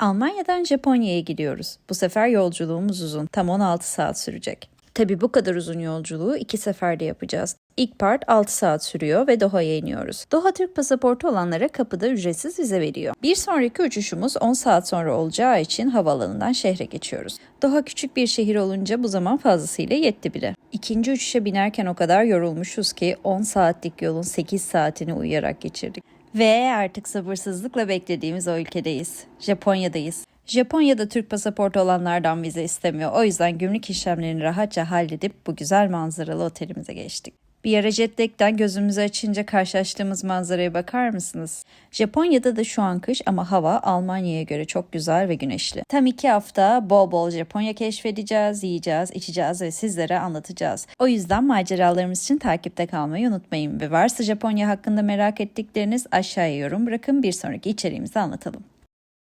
Almanya'dan Japonya'ya gidiyoruz. Bu sefer yolculuğumuz uzun. Tam 16 saat sürecek. Tabi bu kadar uzun yolculuğu iki seferde yapacağız. İlk part 6 saat sürüyor ve Doha'ya iniyoruz. Doha Türk pasaportu olanlara kapıda ücretsiz vize veriyor. Bir sonraki uçuşumuz 10 saat sonra olacağı için havaalanından şehre geçiyoruz. Doha küçük bir şehir olunca bu zaman fazlasıyla yetti bile. İkinci uçuşa binerken o kadar yorulmuşuz ki 10 saatlik yolun 8 saatini uyuyarak geçirdik. Ve artık sabırsızlıkla beklediğimiz o ülkedeyiz. Japonya'dayız. Japonya'da Türk pasaportu olanlardan vize istemiyor. O yüzden gümrük işlemlerini rahatça halledip bu güzel manzaralı otelimize geçtik. Bir ara jet lag'den gözümüzü açınca karşılaştığımız manzaraya bakar mısınız? Japonya'da da şu an kış ama hava Almanya'ya göre çok güzel ve güneşli. Tam iki hafta bol bol Japonya keşfedeceğiz, yiyeceğiz, içeceğiz ve sizlere anlatacağız. O yüzden maceralarımız için takipte kalmayı unutmayın ve varsa Japonya hakkında merak ettikleriniz aşağıya yorum bırakın bir sonraki içeriğimizi anlatalım.